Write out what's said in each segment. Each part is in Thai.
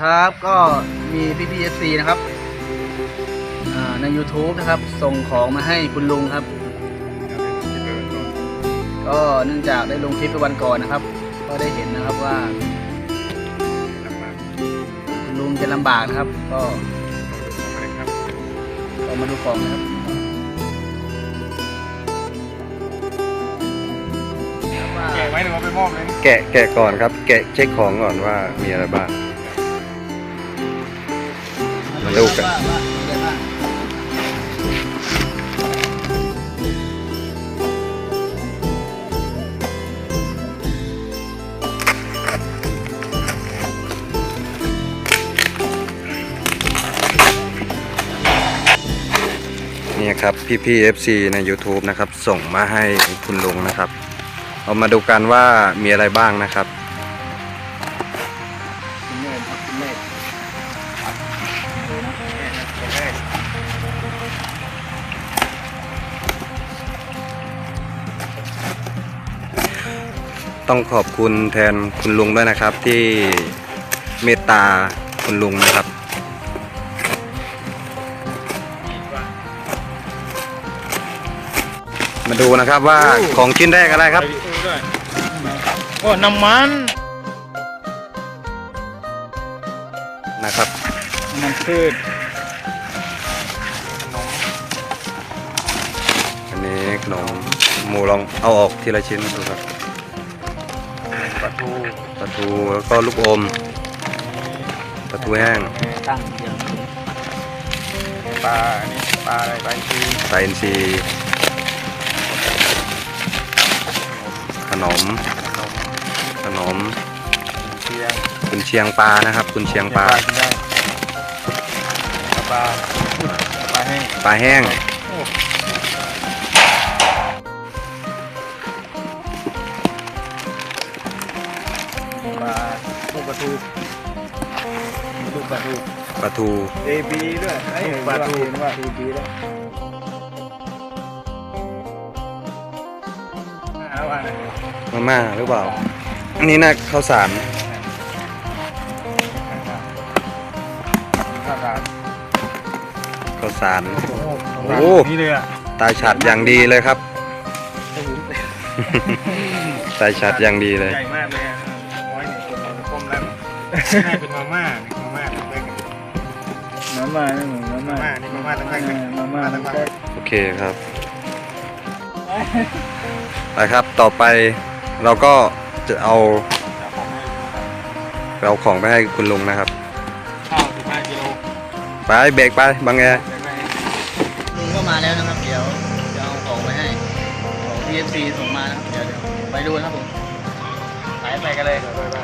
ครับก็มีพี่พีเอฟซีนะครับอ่าใน YouTube นะครับ ส่งของมาให้คุณลุงครับ ก็เนื่องจากได้ลงคลิปไปวันก่อนนะครับ ก็ได้เห็นนะครับว่าคุณลุงจะลำบากนะครับ ก็ก็มาดูของนะครับแกะไว้หรือว่าไปมอบเลย แกะแกะก่อนครับ แกะเช็คของก่อนว่ามีอะไรบ้างมา ดูกันนี่ครับพี่พี่เอฟซีใน YouTube นะครับ ส่งมาให้คุณลุงนะครับ เอามาดูกันว่ามีอะไรบ้างนะครับ ต้องขอบคุณแทนคุณลุงด้วยนะครับ ที่เมตตาคุณลุงนะครับ มาดูนะครับว่าของชิ้นแรกอะไรครับด้วยโอ้น้ำมันนะครับมันพืชอันนี้ขนมหมูลองเอาออกทีละชิ้นดูครับ ปลาทูปลาทูแล้วก็ลูกอมปลาทูแห้งตั้งเดียวปลาอันนี้ปลาอะไรปลาชีปลาอินทรีขนม ขนมเชียงคุณเชียงปลานะครับ คุณเชียงปลากินได้ปลาปลาแห้งปลาแห้ง ทูลูกปลาทูปลาทูเอบีด้วยไอ้ปลาทูว่าเอบีด้วยเอาว่ามาม่าหรือเปล่า อันนี้น่าข้าวสารข้าวสารข้าวสารโอ้โอ้นี่เลยอะตายฉัดอย่างดีเลยครับ ตายฉัดอย่างดีเลยใหญ่มากเลย ให้เป็นมาม่ามาม่าเป็นเพื่มาม่านี่เหมือนมามาม่าม่านี่มาม่าทั้งแท่งเลยมาม่าทั้งแท่โอเคครับไปครับต่อไปเราก็จะเอาเอาของไปให้คุณลุงนะครับข้าวสิบห้ากิโลไปเบรกไปบางแอแบ่งไว้ลุงก็มาแล้วนะครับ เดี๋ยวจะเอาของไปให้ของพีเอฟซีส่งมานะครับเดี๋ยวเดี๋ยวไปดูนะครับผมไปไปกันเลยไป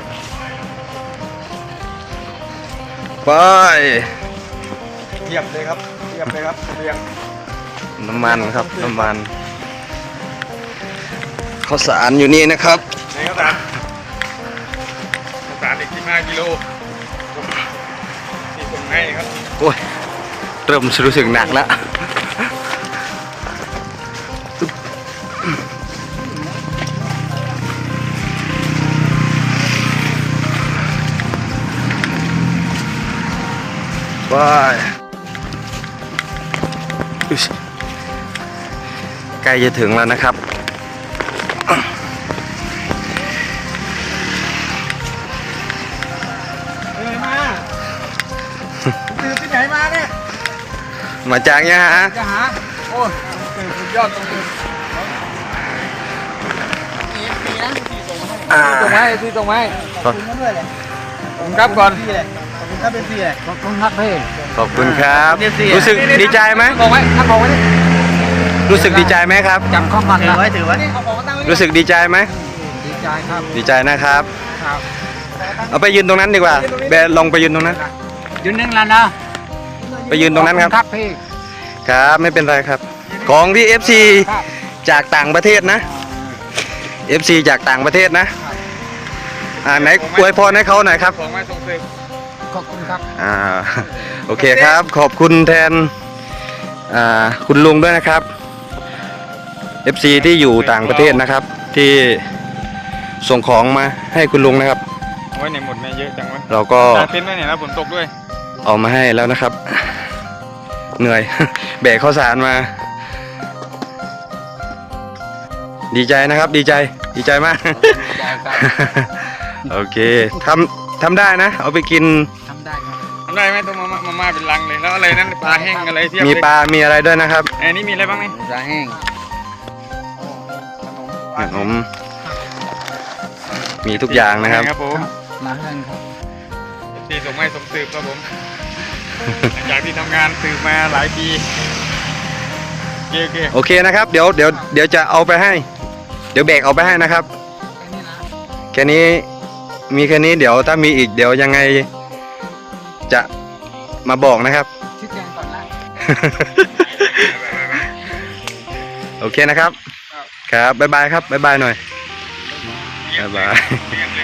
เทียบเลยครับเทียบเลยครับเรียงน้ำมันครับน้ำมันข้าวสารอยู่นี่นะครับนี่ข้าวสารข้าวสารอีกสิบห้ากิโลที่ส่งให้ครับโอ้ยเริ่มรู้สึกหนักแล้ว ไปอุ๊ยใกล้จะถึงแล้วนะครับไปไหนมาตื่นที่ไหนมาเนี่ยมาจากเนี่ยฮะจะหา โอ้ยตื่นสุดยอดตรงนี้พีเอฟซีนะที่ส่งมาให้อ่าตรงไหมที่ตรงไหมขอบคุณมาด้วยเลยผมครับก่อน พี่เลยขอบ คุณครับเป็นพี่เลยขอบคุณครับพี่ขอบคุณครับเรียบเสียรู้สึกดีใจไหมบอกไว้ถ้าบอกไว้นี่รู้สึกดีใจไหมครับจำข้อมันถือนะไว้ถือไว้เอาของมาตั้งไว้รู้สึกดีใจไหมดีใจครับดีใจนะครับครับเอาไปยืนตรงนั้นดีกว่าแบร์ลงไปยืนตรงนั้นยืนหนึ่งแล้วนะไปยืนตรงนั้นครับครับพี่ครับไม่เป็นไรครับ ของที่ FC ครับจากต่างประเทศนะ FC จากต่างประเทศนะอ่าไหนอวยพรให้เขาหน่อยครับของมาส่งเสริม ขอบคุณครับอ่าโอเคครับ ขอบคุณแทนอ่าคุณลุงด้วยนะครับ FC ที่อยู่ต่างประเทศนะครับ ที่ส่งของมาให้คุณลุงนะครับโอ้ยไหนหมดเนี่ยเยอะจังวะเราก็ตาเต็นท์ด้วยเนี่ยแล้วฝนตกด้วย เอามาให้แล้วนะครับ เหนื่อย แบกข้าวสารมา ดีใจนะครับ ดีใจ ดีใจมากได้ครับโอเคทำ ทำได้นะ เอาไปกิน ทำได้ครับทำได้ไหมตัวมาม่ามาม่าเป็นลังเลยแล้วอะไรนั่นปลาแห้งอะไรเทียบมีเลยปลา มีอะไรด้วยนะครับไอ้นี่มีอะไรบ้างนี่ปลาแห้งขนมมีทุกอย่างนะครับครับผมล้างแห้งครับตีส่งให้ส่งสืบครับผมหลังจากที่ทำงานสืบมาหลายปีโอเคโอเคโอเคนะครับ เดี๋ยวเดี๋ยวเดี๋ยวจะเอาไปให้ เดี๋ยวแบกเอาไปให้นะครับ แค่นี้ มีแค่นี้เดี๋ยวถ้ามีอีกเดี๋ยวยังไง จะมาบอกนะครับชี้แจงก่อนละ โอเคนะครับ ครับ บ๊ายบายครับ บ๊ายบายหน่อย บ๊ายบายเรียนเลย